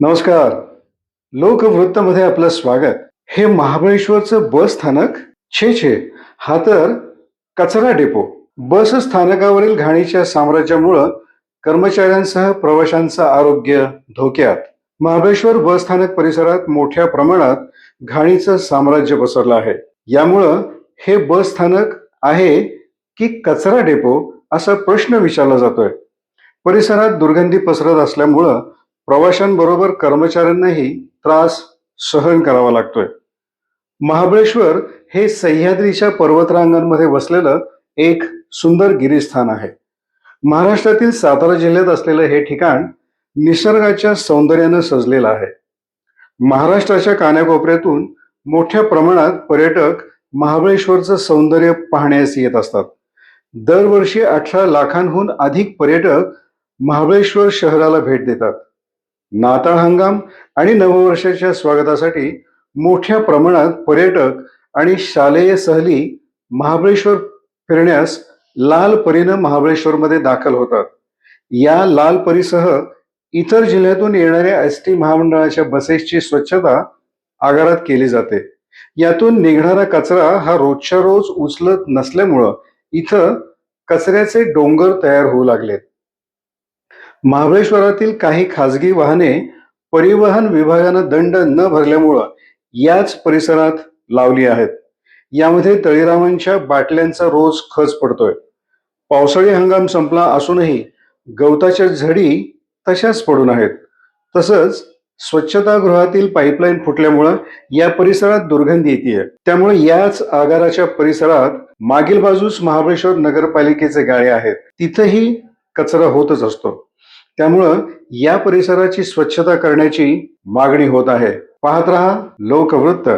नमस्कार. लोकवृत्तमध्ये आपलं स्वागत. हे महाबळेश्वरचं बस स्थानक छे छे. हा तर कचरा डेपो. बस स्थानकावरील घाणीच्या साम्राज्यामुळं कर्मचाऱ्यांसह प्रवाशांचं आरोग्य धोक्यात. महाबळेश्वर बस स्थानक परिसरात मोठ्या प्रमाणात घाणीचं साम्राज्य पसरलं आहे. यामुळं हे बस स्थानक आहे की कचरा डेपो असा प्रश्न विचारला जातोय. परिसरात दुर्गंधी पसरत असल्यामुळं प्रवाशांबरोबर कर्मचाऱ्यांनाही त्रास सहन करावा लागतोय. महाबळेश्वर हे सह्याद्रीच्या पर्वतरांगांमध्ये वसलेलं एक सुंदर गिरीस्थान आहे. महाराष्ट्रातील सातारा जिल्ह्यात असलेलं हे ठिकाण निसर्गाच्या सौंदर्यानं सजलेलं आहे. महाराष्ट्राच्या कानाकोपऱ्यातून मोठ्या प्रमाणात पर्यटक महाबळेश्वरचं सौंदर्य पाहण्यास येत असतात. दरवर्षी अठरा लाखांहून अधिक पर्यटक महाबळेश्वर शहराला भेट देतात. नाताळ हंगाम आणि नववर्षाच्या स्वागतासाठी मोठ्या प्रमाणात पर्यटक आणि शालेय सहली महाबळेश्वर फिरण्यास लाल परीनं महाबळेश्वरमध्ये दाखल होतात. या लाल परीसह इतर जिल्ह्यातून येणाऱ्या एस टी महामंडळाच्या बसेसची स्वच्छता आगारात केली जाते. यातून निघणारा कचरा हा रोजच्या रोज उचलत नसल्यामुळं इथं कचऱ्याचे डोंगर तयार होऊ लागलेत. महाबळेश्वरातील काही खाजगी वाहने परिवहन विभागानं दंड न भरल्यामुळं याच परिसरात लावली आहेत. यामध्ये तळीरामांच्या बाटल्यांचा रोज खच पडतोय. पावसाळी हंगाम संपला असूनही गवताच्या झडी तशाच पडून आहेत. तसंच स्वच्छतागृहातील पाईपलाईन फुटल्यामुळं या परिसरात दुर्गंधी येते त्यामुळे याच आगाराच्या परिसरात मागील बाजूस महाबळेश्वर नगरपालिकेचे गाळे आहेत. तिथेही कचरा होतच असतो. त्यामुळं या परिसराची स्वच्छता करण्याची मागणी होत आहे. पाहत रहा लोकवृत्त.